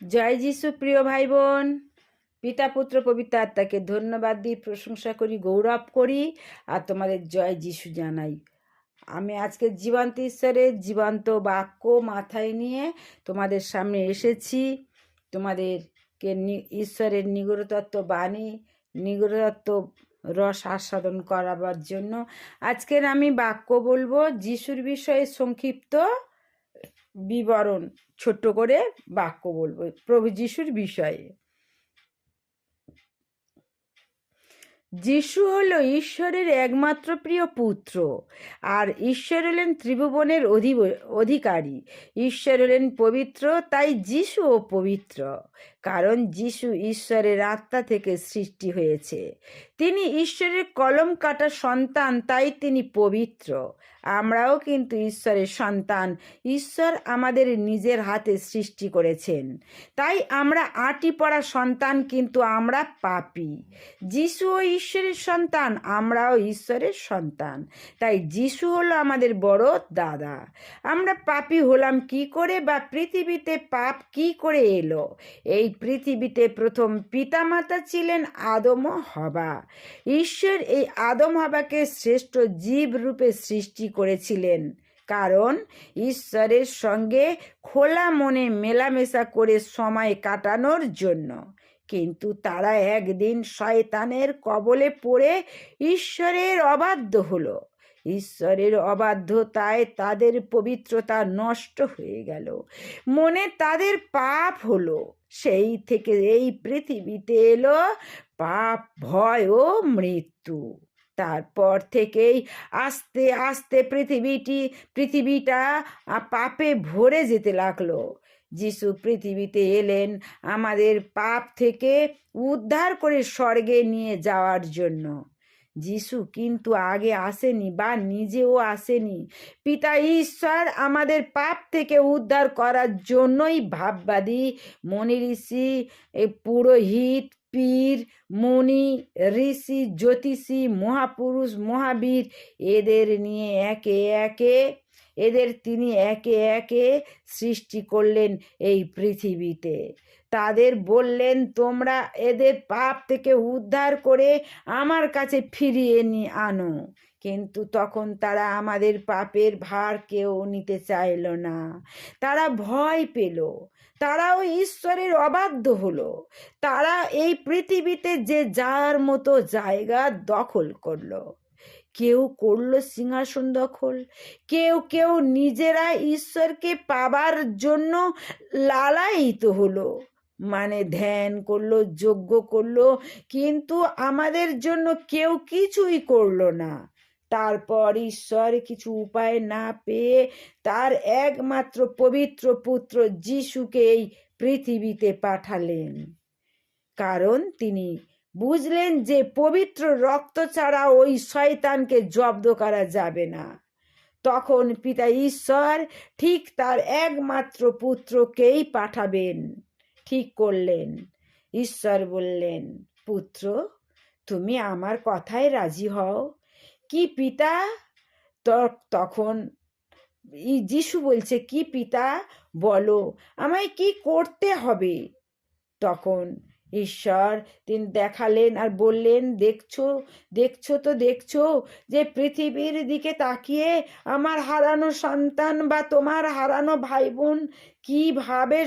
জয় যিশু, প্রিয় ভাই বোন পিতা, পুত্র, পবিত্র আত্মাকে ধন্যবাদ দিই, প্রশংসা করি, গৌরব করি আর তোমাদের জয় যিশু জানাই। আমি আজকে জীবন্ত ঈশ্বরের জীবন্ত বাক্য মাথায় নিয়ে তোমাদের সামনে এসেছি। তোমাদেরকে ঈশ্বরের নিগড়তত্ত্ব, বাণী, নিগড়তত্ত্ব রস আস্বাদন করাবার জন্য আজকের আমি বাক্য বলব, যিশুর বিষয়ে সংক্ষিপ্ত বিবরণ, ছোট্ট করে বাক্য বলব, প্রভু যিশুর বিষয়ে। যিশু হলো ঈশ্বরের একমাত্র প্রিয় পুত্র, আর ঈশ্বর হলেন ত্রিভুবনের অধিকারী। ঈশ্বর হলেন পবিত্র, তাই যিশুও পবিত্র। কারণ যিশু ঈশ্বরের আত্মা থেকে সৃষ্টি হয়েছে। তিনি ঈশ্বরের কলম কাটা সন্তান, তাই তিনি পবিত্র। আমরাও কিন্তু ঈশ্বরের সন্তান। ঈশ্বর আমাদের নিজের হাতে সৃষ্টি করেছেন। তাই আমরা আটি পড়া সন্তান, কিন্তু আমরা পাপি। যিশুও ঈশ্বরের সন্তান, আমরাও ঈশ্বরের সন্তান। তাই যিশু হলো আমাদের বড় দাদা। আমরা পাপি হলাম কি করে বা পৃথিবীতে পাপ কি করে এলো? এই পৃথিবীতে প্রথম পিতামাতা ছিলেন আদম হবা ঈশ্বর এই আদম হবাকে শ্রেষ্ঠ জীব রূপে সৃষ্টি করেছিলেন। কারণ ঈশ্বরের সঙ্গে খোলা মনে মেলামেশা করে সময় কাটানোর জন্য। কিন্তু তারা একদিন শয়তানের কবলে পড়ে ঈশ্বরের অবাধ্য হলো। ঈশ্বরের অবাধ্যতায় তাদের পবিত্রতা নষ্ট হয়ে গেল। মনে তাদের পাপ হলো। সেই থেকে এই পৃথিবীতে এলো পাপ, ভয় ও মৃত্যু। তারপর থেকেই আস্তে আস্তে পৃথিবীটি, পৃথিবীটা পাপে ভরে যেতে লাগল। যিশু পৃথিবীতে এলেন আমাদের পাপ থেকে উদ্ধার করে স্বর্গে নিয়ে যাওয়ার জন্য। যিশু কিন্তু আগে আসেনি বা নিজেও আসেনি। পিতা ঈশ্বর আমাদের পাপ থেকে উদ্ধার করার জন্যই ভাববাদী। মনি ঋষি পুরোহিত, পীর, মুনি, ঋষি, জ্যোতিষী, মহাপুরুষ, মহাবীর, এদের নিয়ে একে একে, এদের তিনি একে একে সৃষ্টি করলেন এই পৃথিবীতে। তাদের বললেন, তোমরা এদের পাপ থেকে উদ্ধার করে আমার কাছে ফিরিয়ে নিয়ে আনো। কিন্তু তখন তারা আমাদের পাপের ভার কেউ নিতে চাইল না। তারা ভয় পেল। তারাও ঈশ্বরের অবাধ্য হলো। তারা এই পৃথিবীতে যে যার মতো জায়গা দখল করল। কেউ করল সিংহাসন দখল। কেউ কেউ নিজেরা ঈশ্বরকে পাবার জন্য লালায়িত হলো। মানে ধ্যান করল, যজ্ঞ করল, কিন্তু আমাদের জন্য কেউ কিছুই করল না। তারপর ঈশ্বর কিছু উপায় না পেয়ে তার একমাত্র পবিত্র পুত্র যিশুকে এই পৃথিবীতে পাঠালেন। কারণ তিনি বুঝলেন যে পবিত্র রক্ত ছাড়া ওই শয়তানকে জব্দ করা যাবে না। তখন পিতা ঈশ্বর ঠিক তার একমাত্র পুত্রকেই পাঠাবেন। ঠিক করলেন। ঈশ্বর বললেন, পুত্র, তুমি আমার কথায় রাজি হও। কি পিতা? তখন যিশু বলছে, কি পিতা? বলো, আমায় কি করতে হবে? তখন ঈশ্বর, তিনি দেখালেন আর বললেন, দেখছ দেখছ তো দেখছ যে পৃথিবীর দিকে তাকিয়ে আমার হারানো সন্তান বা তোমার হারানো ভাই বোন কীভাবে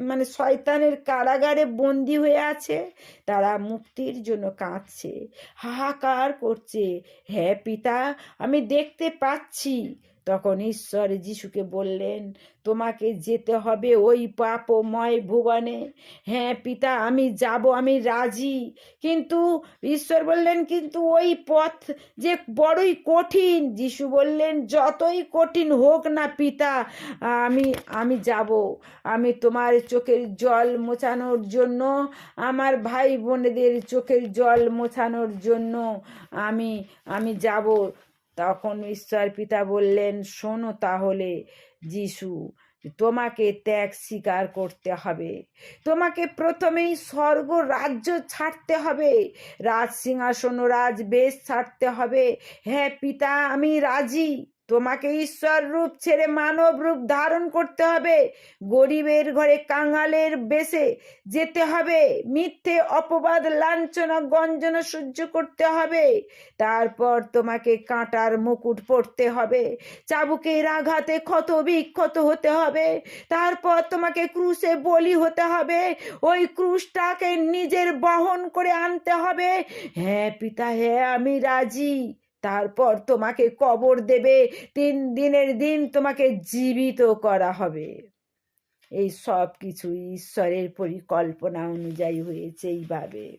মানে শয়তানের কারাগারে বন্দি হয়ে আছে? তারা মুক্তির জন্য কাঁদছে, হাহাকার করছে। হ্যাঁ পিতা, আমি দেখতে পাচ্ছি। তখন ঈশ্বর যিশুকে বললেন, তোমাকে যেতে হবে ওই পাপময় ভুবনে। হ্যাঁ পিতা, আমি যাব, আমি রাজি। কিন্তু ঈশ্বর বললেন, কিন্তু ওই পথ যে বড়ই কঠিন। যিশু বললেন, যতই কঠিন হোক না পিতা, আমি আমি যাব। আমি তোমার চোখের জল মোছানোর জন্য, আমার ভাই বোনেদের চোখের জল মোছানোর জন্য আমি আমি যাব। তখন ঈশ্বর পিতা বললেন, শোনো তাহলে যিশু, তোমাকে ত্যাগ স্বীকার করতে হবে। তোমাকে প্রথমেই স্বর্গ রাজ্য ছাড়তে হবে। রাজ সিংহাসন রাজ বেশ ছাড়তে হবে। হ্যাঁ পিতা, আমি রাজি। তোমাকে ঈশ্বর রূপ ছেড়ে মানব রূপ ধারণ করতে হবে। গরিবের ঘরে কাঙালের বেশে যেতে হবে। মিথ্যে অপবাদ, লাঞ্ছনা, গঞ্জনা সহ্য করতে হবে। তারপর তোমাকে কাঁটার মুকুট পরতে হবে। চাবুকের আঘাতে ক্ষত বিক্ষত হতে হবে। তারপর তোমাকে ক্রুশে বলি হতে হবে। ওই ক্রুশটাকে নিজের বহন করে আনতে হবে। হ্যাঁ পিতা হ্যাঁ আমি রাজি। তারপর তোমাকে কবর দেবে। তিন দিনের দিন তোমাকে জীবিত করা হবে। এই সব কিছু ঈশ্বরের পরিকল্পনা অনুযায়ী হয়েছে এইভাবে।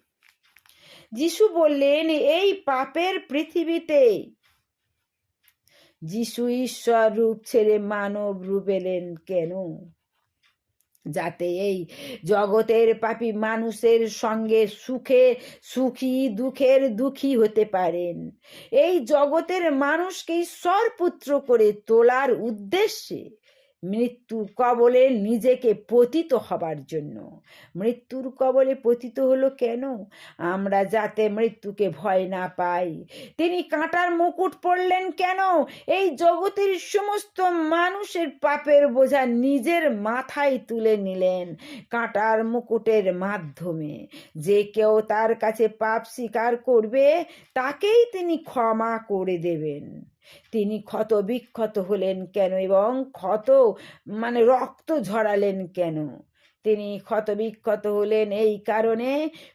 যিশু বললেন, এই পাপের পৃথিবীতে যিশু ঈশ্বর রূপ ছেড়ে মানব রূপ এলেন কেন? যাতে এই জগতের পাপি মানুষের সঙ্গে সুখে, সুখী, দুঃখের দুঃখী হতে পারেন। এই জগতের মানুষকেই ঈশ্বর করে তোলার উদ্দেশ্যে মৃত্যু কবলে নিজেকে পতিত হবার জন্য। মৃত্যুর কবলে পতিত হলো কেন? আমরা যাতে মৃত্যুকে ভয় না পাই। তিনি কাঁটার মুকুট পরলেন কেন? এই জগতের সমস্ত মানুষের পাপের বোঝা নিজের মাথায় তুলে নিলেন কাঁটার মুকুটের মাধ্যমে। যে কেউ তার কাছে পাপ স্বীকার করবে, তাকেই তিনি ক্ষমা করে দেবেন। তিনি ক্ষত বিক্ষত হলেন কেন এবং ক্ষত মানে রক্ত ঝরালেন কেন? তিনি ক্ষতবিক্ষত হলেন এই কারণে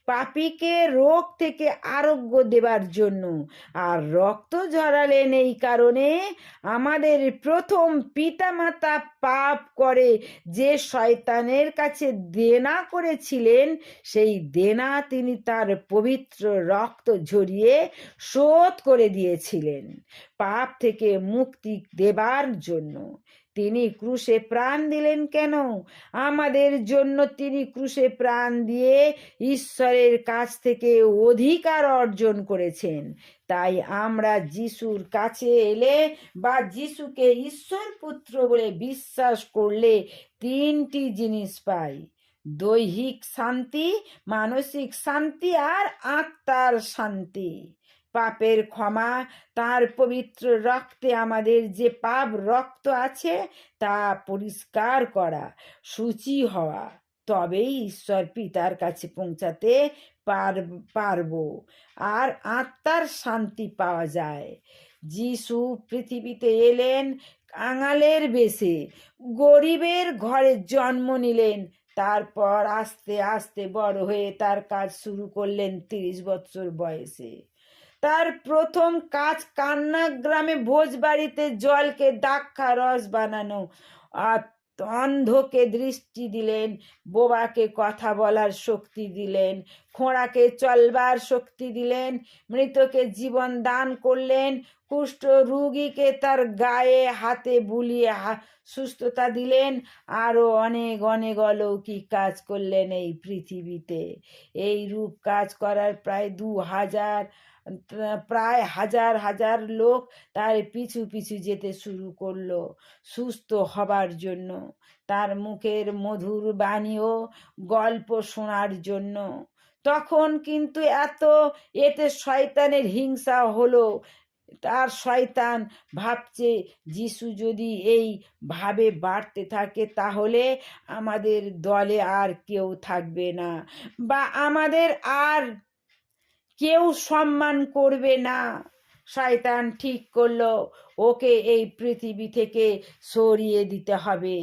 পাপিকে রোগ থেকে আরোগ্য দেবার জন্য। আর রক্ত ঝরালেন এই কারণে আমাদের প্রথম পিতামাতা পাপ করে, যে শয়তানের কাছে দেনা করেছিলেন, সেই দেনা তিনি তার পবিত্র রক্ত ঝরিয়ে শোধ করে দিয়েছিলেন, পাপ থেকে মুক্তি দেবার জন্য। তিনি ক্রুশে প্রাণ দিলেন কেন? আমাদের জন্য তিনি ক্রুশে প্রাণ দিয়ে ঈশ্বরের কাছ থেকে অধিকার অর্জন করেছেন। তাই আমরা যিশুর কাছে এলে বা যিশুকে ঈশ্বর পুত্র বলে বিশ্বাস করলে তিনটি জিনিস পাই। দৈহিক শান্তি, মানসিক শান্তি আর আত্মার শান্তি। পাপের ক্ষমা, তার পবিত্র রক্তে আমাদের যে পাপ রক্ত আছে, তা পরিষ্কার করা, সূচি হওয়া। তবেই ঈশ্বর পিতার কাছে পৌঁছাতে পার, পারব। আর আত্মার শান্তি পাওয়া যায়। যিশু পৃথিবীতে এলেন কাঙালের বেশে, গরিবের ঘরে জন্ম নিলেন, তারপর আস্তে আস্তে বড় হয়ে তার কাজ শুরু করলেন তিরিশ বছর বয়সে। তার প্রথম কাজ কান্না গ্রামে ভোজ বাড়িতে জলকে দাক্ষা রস বানানো। অন্ধকে দৃষ্টি দিলেন, বোবাকে কথা বলার শক্তি দিলেন, খোঁড়াকে চলবার শক্তি দিলেন, মৃতকে জীবন দান করলেন কুষ্ঠ রুগীকে তার গায়ে হাতে বুলিয়ে সুস্থতা দিলেন। আরও অনেক অনেক অলৌকিক কাজ করলেন এই পৃথিবীতে। এই রূপ কাজ করার প্রায় দু হাজার, প্রায় হাজার হাজার লোক তার পিছু পিছু যেতে শুরু করল সুস্থ হবার জন্য। তার মুখের মধুর বাণীও গল্প শোনার জন্য। তখন কিন্তু এত, এতে শয়তানের হিংসা হলো। তার শয়তান ভাবছে, যিশু যদি এই ভাবে বাড়তে থাকে, তাহলে আমাদের দলে আর কেউ থাকবে না বা আমাদের আর কেউ সম্মান করবে না। শয়তান ঠিক করল, ওকে এই পৃথিবী থেকে সরিয়ে দিতে হবে।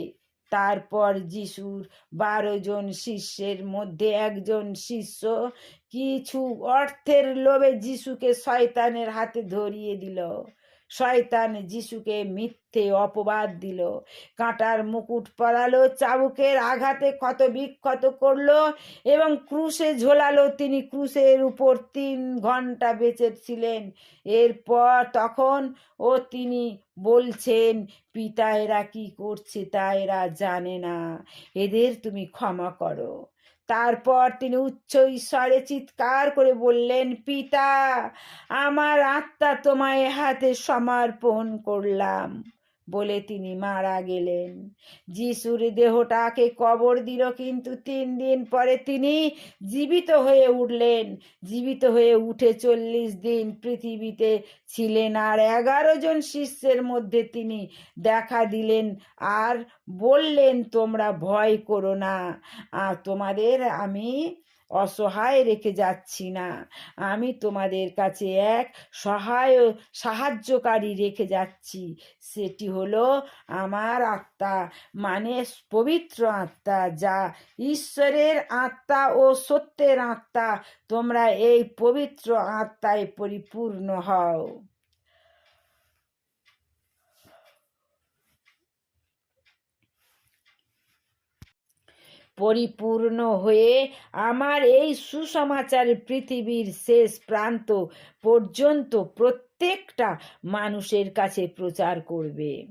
তারপর যিশুর বারো জন শিষ্যের মধ্যে একজন শিষ্য কিছু অর্থের লোভে যিশুকে শয়তানের হাতে ধরিয়ে দিল। শয়তান যিশুকে মিথ্যে অপবাদ দিল। কাঁটার মুকুট পরালো, চাবুকের আঘাতে ক্ষত বিক্ষত করল এবং ক্রুশে ঝোলালো। তিনি ক্রুশের উপর তিন ঘণ্টা বেঁচেছিলেন এরপর তখন ও তিনি বলছেন, পিতা, এরা কি করছে তা এরা জানে না। এদের তুমি ক্ষমা করো। তারপর তিনি উচ্চ ঈশ্বরে চিৎকার করে বললেন পিতা আমার আত্মা তোমায় হাতে সমর্পণ করলাম। বলে তিনি মারা গেলেন। যিশুর দেহটাকে কবর দিল, কিন্তু তিন দিন পরে তিনি জীবিত হয়ে উঠলেন। জীবিত হয়ে উঠে চল্লিশ দিন পৃথিবীতে ছিলেন আর এগারো জন শিষ্যের মধ্যে তিনি দেখা দিলেন আর বললেন, তোমরা ভয় করো না। তোমাদের আমি অসহায় রেখে যাচ্ছি না। আমি তোমাদের কাছে এক সহায়, সাহায্যকারী রেখে যাচ্ছি। সেটি হলো আমার আত্মা মানে পবিত্র আত্মা, যা ঈশ্বরের আত্মা ও সত্যের আত্মা। তোমরা এই পবিত্র আত্মায় পরিপূর্ণ হও। পরিপূর্ণ হয়ে আমার এই সুসমাচার পৃথিবীর শেষ প্রান্ত পর্যন্ত প্রত্যেকটা মানুষের কাছে প্রচার করবে।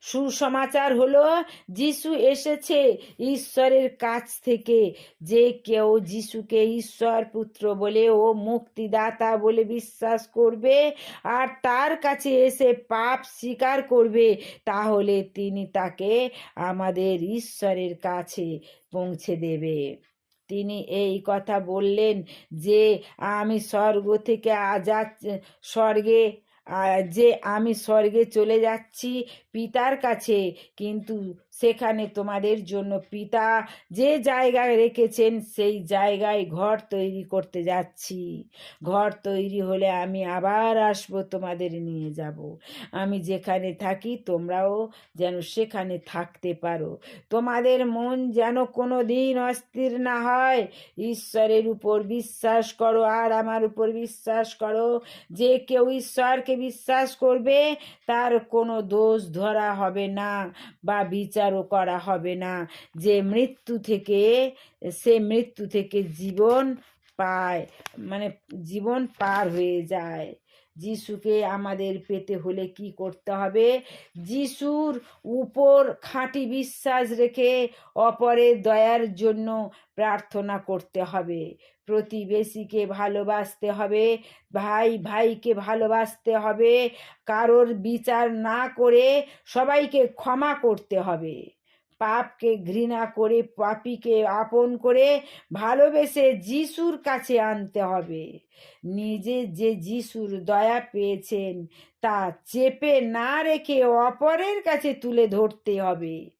সুসমাচার হলো, যিশু এসেছে ঈশ্বরের কাছ থেকে। যে কেউ যিশুকে ঈশ্বর পুত্র বলে ও মুক্তিদাতা বলে বিশ্বাস করবে আর তার কাছে এসে পাপ স্বীকার করবে, তাহলে তিনি তাকে আমাদের ঈশ্বরের কাছে পৌঁছে দেবে। তিনি এই কথা বললেন যে, আমি স্বর্গ থেকে আজা স্বর্গে যে আমি স্বর্গে চলে যাচ্ছি পিতার কাছে। কিন্তু সেখানে তোমাদের জন্য পিতা যে জায়গায় রেখেছেন, সেই জায়গায় ঘর তৈরি করতে যাচ্ছি। ঘর তৈরি হলে আমি আবার আসব, তোমাদের নিয়ে যাব। আমি যেখানে থাকি, তোমরাও যেন সেখানে থাকতে পারো। তোমাদের মন যেন কোনো দিন অস্থির না হয়। ঈশ্বরের উপর বিশ্বাস করো আর আমার উপর বিশ্বাস করো। যে কেউ ঈশ্বরকে বিশ্বাস করবে, তার কোনো দোষ ধরা হবে না বা বিচারও করা হবে না। যে মৃত্যু থেকে, সে মৃত্যু থেকে জীবন পায় মানে জীবন পার হয়ে যায়। যিশুকে আমাদের পেতে হলে কি করতে হবে? যিশুর উপর খাঁটি বিশ্বাস রেখে অপরের দয়ার জন্য প্রার্থনা করতে হবে। প্রতিবেশীকে ভালোবাসতে হবে, ভাই ভাইকে ভালোবাসতে হবে, কারোর বিচার না করে সবাইকে ক্ষমা করতে হবে। পাপকে ঘৃণা করে, পাপীকে আপন করে ভালোবেসে যিশুর কাছে আনতে হবে। নিজে যে যিশুর দয়া পেয়েছেন, তা চেপে না রেখে অপরের কাছে তুলে ধরতে হবে।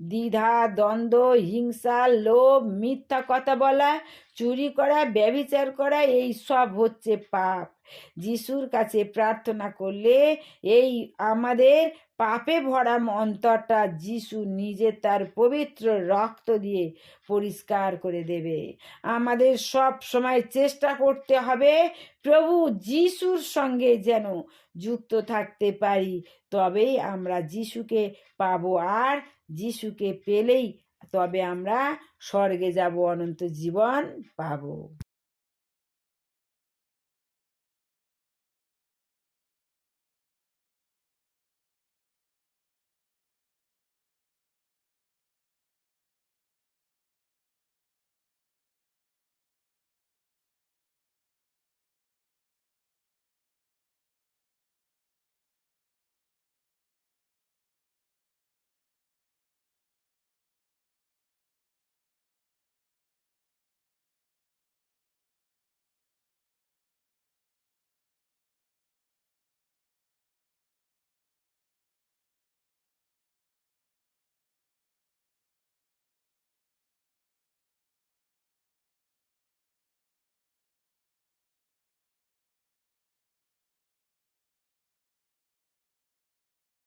দ্বিধা, দ্বন্দ্ব, হিংসা, লোভ, মিথ্যা কথা বলা, চুরি করা, ব্যভিচার করা, এই সব হচ্ছে পাপ। যিশুর কাছে প্রার্থনা করলে এই আমাদের পাপে ভরা অন্তরটা যিশু নিজে তার পবিত্র রক্ত দিয়ে পরিষ্কার করে দেবে। আমাদের সব সময় চেষ্টা করতে হবে প্রভু যিশুর সঙ্গে যেন যুক্ত থাকতে পারি, তবেই আমরা যিশুকে পাবো আর যিশুকে পেলেই তবে আমরা স্বর্গে যাব, অনন্ত জীবন পাবো।